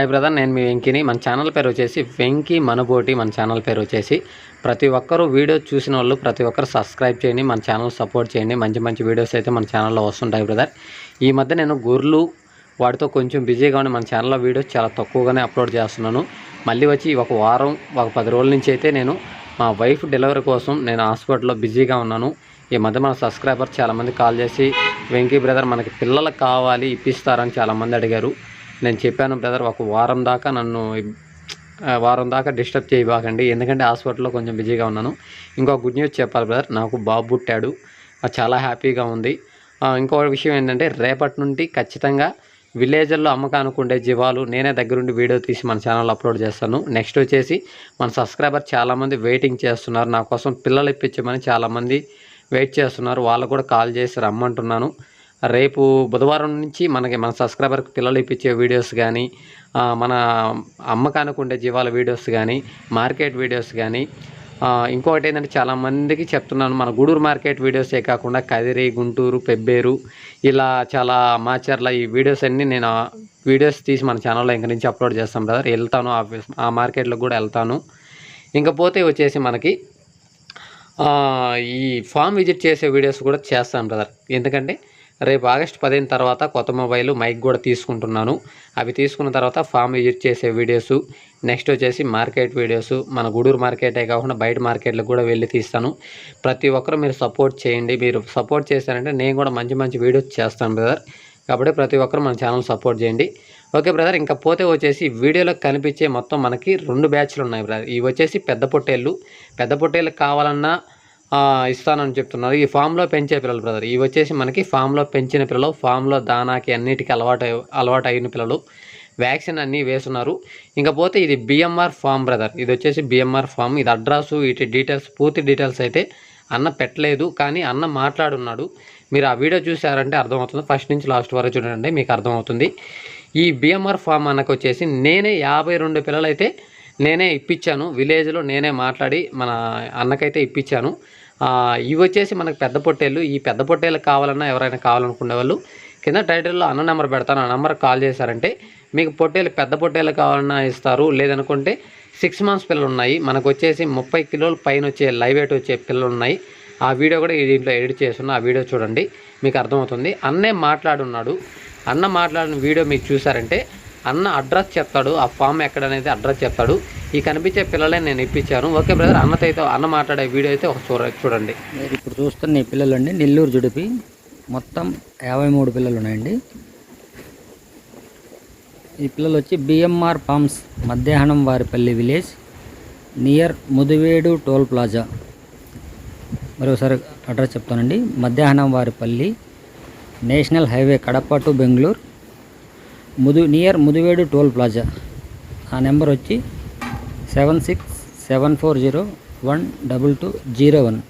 Hi brother నేను మీ వెంకిని. మన channel పేరు వచ్చేసి వెంకీ మనబోటి. మన ఛానల్ పేరు వచ్చేసి ప్రతి ఒక్కరూ వీడియో చూసిన వాళ్ళు ప్రతి ఒక్కరు సబ్స్క్రైబ్ చేయండి మన ఛానల్ సపోర్ట్ చేయండి. మంచి మంచి వీడియోస్ అయితే మన ఛానల్లో వస్తుంటాయి బ్రదర్. ఈ మధ్య నేను గొర్రెలు వాటితో కొంచెం బిజీగా ఉండి మన ఛానల్లో వీడియోస్ చాలా తక్కువగానే అప్లోడ్ చేస్తున్నాను. మళ్ళీ వచ్చి ఒక వారం ఒక పది రోజుల నుంచి అయితే నేను మా వైఫ్ డెలివరీ కోసం నేను హాస్పిటల్లో బిజీగా ఉన్నాను. ఈ మధ్య మన సబ్స్క్రైబర్ చాలామంది కాల్ చేసి వెంకీ బ్రదర్ మనకి పిల్లలకు కావాలి ఇప్పిస్తారని చాలామంది అడిగారు. నేను చెప్పాను బ్రదర్ ఒక వారం దాకా నన్ను వారం దాకా డిస్టర్బ్ చేయబాకండి. ఎందుకంటే హాస్పిటల్లో కొంచెం బిజీగా ఉన్నాను. ఇంకో గుడ్ న్యూస్ చెప్పాలి బ్రదర్ నాకు బాబు పుట్టాడు. అది చాలా హ్యాపీగా ఉంది. ఇంకో విషయం ఏంటంటే రేపటి నుండి ఖచ్చితంగా విలేజ్ల్లో అమ్మకానికి ఉండే జీవాలు నేనే దగ్గరుండి వీడియో తీసి మన ఛానల్ అప్లోడ్ చేస్తాను. నెక్స్ట్ వచ్చేసి మన సబ్స్క్రైబర్ చాలామంది వెయిటింగ్ చేస్తున్నారు. నా కోసం పిల్లలు ఇప్పించమని చాలామంది వెయిట్ చేస్తున్నారు. వాళ్ళు కూడా కాల్ చేసి రమ్మంటున్నాను. రేపు బుధవారం నుంచి మనకి మన సబ్స్క్రైబర్కి పిల్లలు ఇప్పించే వీడియోస్ కానీ మన అమ్మకానికి ఉండే జీవాల వీడియోస్ కానీ మార్కెట్ వీడియోస్ కానీ ఇంకొకటి ఏంటంటే చాలామందికి చెప్తున్నాను మన గూడూరు మార్కెట్ వీడియోసే కాకుండా కదిరి గుంటూరు పెబ్బేరు ఇలా చాలా మాచర్ల ఈ వీడియోస్ అన్నీ నేను వీడియోస్ తీసి మన ఛానల్లో ఇంక నుంచి అప్లోడ్ చేస్తాం బ్రదర్. వెళ్తాను ఆ ఆ మార్కెట్లో కూడా వెళ్తాను. ఇంకపోతే వచ్చేసి మనకి ఈ ఫామ్ విజిట్ చేసే వీడియోస్ కూడా చేస్తాను బ్రదర్. ఎందుకంటే రేపు ఆగస్ట్ పదిహేను తర్వాత కొత్త మొబైల్ మైక్ కూడా తీసుకుంటున్నాను. అవి తీసుకున్న తర్వాత ఫామ్ యూజ్ చేసే వీడియోస్ నెక్స్ట్ వచ్చేసి మార్కెట్ వీడియోస్ మన గూడూరు మార్కెటే కాకుండా బయట మార్కెట్లకు కూడా వెళ్ళి తీస్తాను. ప్రతి ఒక్కరు మీరు సపోర్ట్ చేయండి. మీరు సపోర్ట్ చేశారంటే నేను కూడా మంచి మంచి వీడియోస్ చేస్తాను బ్రదర్. కాబట్టి ప్రతి ఒక్కరు మన ఛానల్ సపోర్ట్ చేయండి. Okay brother. ఇంకా పోతే వచ్చేసి వీడియోలో కనిపించే మొత్తం మనకి రెండు బ్యాచ్లు ఉన్నాయి బ్రదర్. ఇవి వచ్చేసి పెద్ద పొట్టేళ్ళు. పెద్ద పొట్టేళ్ళు కావాలన్నా ఇస్తానని చెప్తున్నారు. ఈ ఫామ్లో పెంచే పిల్లలు బ్రదర్ ఇవి వచ్చేసి మనకి ఫామ్లో పెంచిన పిల్లలు ఫామ్లో దానాకి అన్నిటికీ అలవాటు అలవాటు అయిన పిల్లలు. వ్యాక్సిన్ అన్నీ వేస్తున్నారు. ఇంకపోతే ఇది బిఎంఆర్ ఫామ్ బ్రదర్ ఇది వచ్చేసి బిఎంఆర్ ఫామ్. ఇది అడ్రస్ వీటి డీటెయిల్స్ పూర్తి డీటెయిల్స్ అయితే అన్న పెట్టలేదు. కానీ అన్న మాట్లాడున్నాడు. మీరు ఆ వీడియో చూసారంటే అర్థమవుతుంది. ఫస్ట్ నుంచి లాస్ట్ వరకు చూడండి మీకు అర్థమవుతుంది. ఈ బిఎంఆర్ ఫామ్ అన్నకు వచ్చేసి నేనే యాభై రెండు పిల్లలైతే నేనే ఇప్పించాను. విలేజ్లో నేనే మాట్లాడి మన అన్నకైతే ఇప్పించాను. ఇవి వచ్చేసి మనకు పెద్ద పొట్టేళ్ళు. ఈ పెద్ద పొట్టేళ్ళు కావాలన్నా ఎవరైనా కావాలనుకునే వాళ్ళు కింద టైటిల్లో అన్న నెంబర్ పెడతాను. ఆ నెంబర్ కాల్ చేశారంటే మీకు పొట్టేలు పెద్ద పొట్టేలు కావాలన్నా ఇస్తారు. లేదనుకుంటే సిక్స్ మంత్స్ పిల్లలు ఉన్నాయి మనకు వచ్చేసి ముప్పై కిలోల పైన వచ్చే లైవ్ వెయిట్ వచ్చే పిల్లలు ఉన్నాయి ఆ వీడియో కూడా ఈ దీంట్లో ఎడిట్ చేస్తున్నా. ఆ వీడియో చూడండి మీకు అర్థమవుతుంది. అన్నే మాట్లాడున్నాడు. అన్న మాట్లాడిన వీడియో మీకు చూసారంటే అన్న అడ్రస్ చెప్తాడు. ఆ ఫామ్ ఎక్కడనేది అడ్రస్ చెప్తాడు. ఈ కనిపించే పిల్లలే నేను ఇప్పించాను. ఓకే బ్రదర్ అన్నతో అయితే అన్న మాట్లాడే వీడియో అయితే ఒక చూడ చూడండి. మీరు ఇప్పుడు చూస్తున్న ఈ పిల్లలండి నెల్లూరు జుడిపి. మొత్తం యాభై మూడు పిల్లలు ఉన్నాయండి. ఈ పిల్లలు వచ్చి BMR farms Madhyahnam Varipalli village near Mudivedu toll plaza. మరోసారి అడ్రస్ చెప్తానండి. Madhyahnam Varipalli national highway Kadapa to Bengaluru ముదు near Mudivedu toll plaza. ఆ నెంబర్ వచ్చి seven six seven four zero one double two zero one.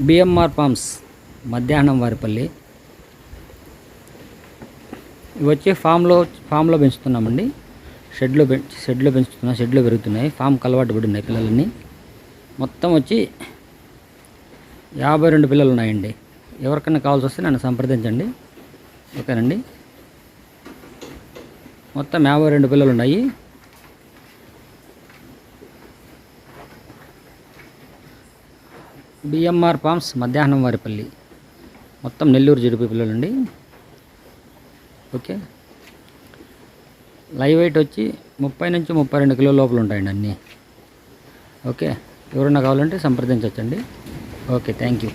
BMR farms Madhyahnam Varipalli. ఇవి వచ్చి ఫామ్లో ఫామ్లో పెంచుతున్నామండి. షెడ్లో పె షెడ్లో పెంచుతున్నాం షెడ్లో పెరుగుతున్నాయి. ఫామ్కి అలవాటు పడి ఉన్నాయి పిల్లలన్నీ. మొత్తం వచ్చి యాభై రెండు పిల్లలు ఉన్నాయండి. ఎవరికైనా కావాల్సి వస్తే నన్ను సంప్రదించండి. ఓకేనండి? మొత్తం యాభై రెండు పిల్లలు ఉన్నాయి. BMR farms Madhyahnam Varipalli. మొత్తం నెల్లూరు జడిపి పిల్లలండి. ఓకే. లైవ్ వెయిట్ వచ్చి ముప్పై నుంచి ముప్పై రెండు కిలో లోపల ఉంటాయండి అన్నీ. ఓకే. ఎవరన్నా కావాలంటే సంప్రదించవచ్చండి ఓకే. Thank you.